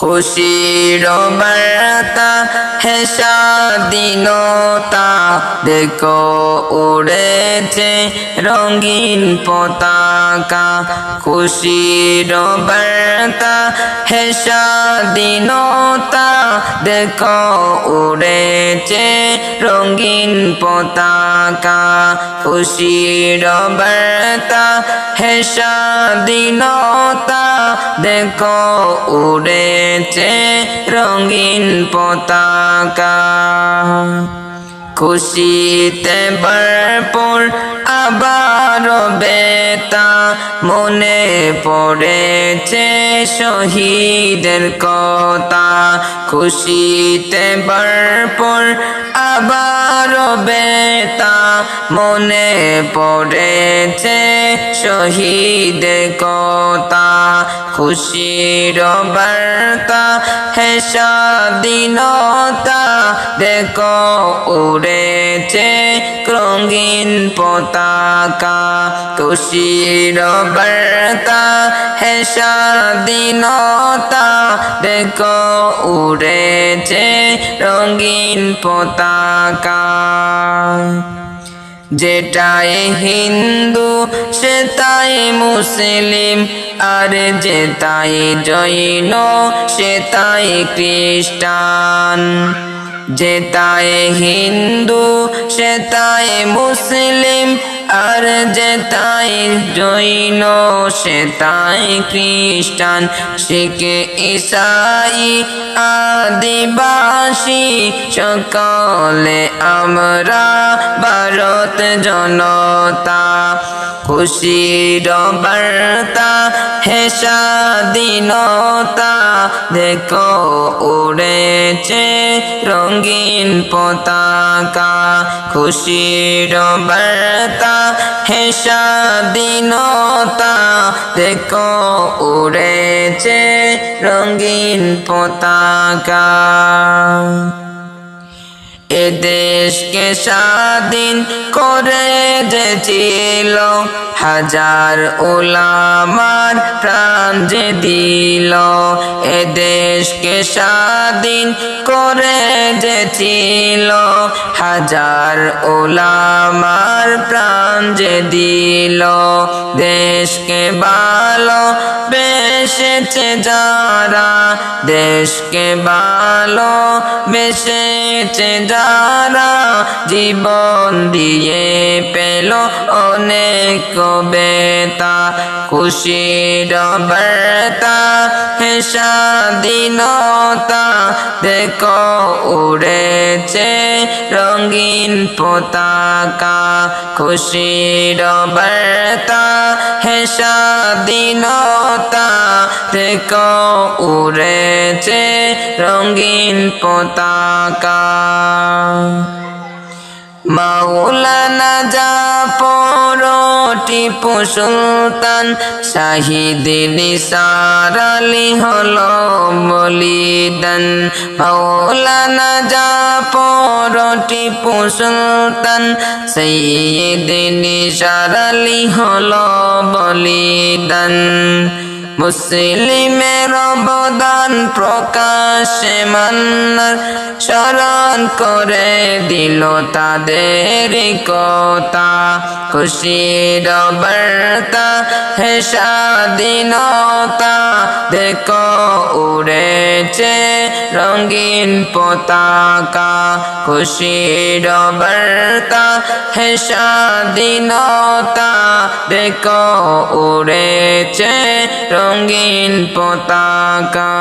খুশির বার্তা হে তা দেখো উড়েছে রঙিন পতাকা। খুশির বার্তা হে স্বাধীনতা দেখো উড়েছে রঙিন পতাকা খুশির বার্তা হেসা দিনতা দেখো উড়েছে রঙিন পতাকা। খুশিতে ভরপুর আবার বেতা মনে পড়েছে শহীদের কথা। খুশিতে ভরপুর আবার বেতা মনে পড়েছে। শহীদের কথা খুশির বার্তা হে স্বাধীনতা দেখো উড়েছে রঙিন পতাকা। খুশির বার্তা হে স্বাধীনতা দেখো উড়েছে রঙিন পতাকা। যেটাই হিন্দু সেটাই মুসলিম, আর যেটাই জৈন সেটাই খ্রিস্টান। যেটাই হিন্দু সেটাই মুসলিম আর যে তাই জৈন সে তাই খ্রিস্টান। শিখ ইসাই আদিবাসী সকলে আমরা ভারত জনতা। খুশির বার্তা হে স্বাধীনতা, দেখো উড়েছে রঙিন পতাকা। খুশির বার্তা হে স্বাধীনতা, দেখো উড়েছে রঙিন পতাকা। এ দেশকে স্বাধীন করে যেছিল হাজার ওলামার প্রাণ যে দিল। এ দেশকে স্বাধীন করে যেছিল হাজার ওলামার প্রাণ যে দিল, দেশকে ভালো বেসেছে যারা, দেশকে ভালো বেসেছে যারা, জীবন দিয়ে পেল অনেক বেতা, খুশির বার্তা, হে স্বাধীনতা, দেখো উড়েছে রঙিন পতাকা খুশির বার্তা হে স্বাধীনতা দেখো উড়েছে রঙিন পতাকা। মাওলানা যা টিপু সুলতান, শাহিদ সারালি হল বলিদান মৌলানা যা পর টিপু সুলতান, সৈয়দ সারালি হল বলিদান মুসলিমের অবদান প্রকাশে মান্নার স্মরণ করে দিল তাদের কথা খুশির বার্তা হে দেখো উড়েছে রঙিন পতাকা। খুশির বার্তা হে দেখো উড়েছে রঙিন পতাকা